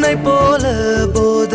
உன்னை போல போது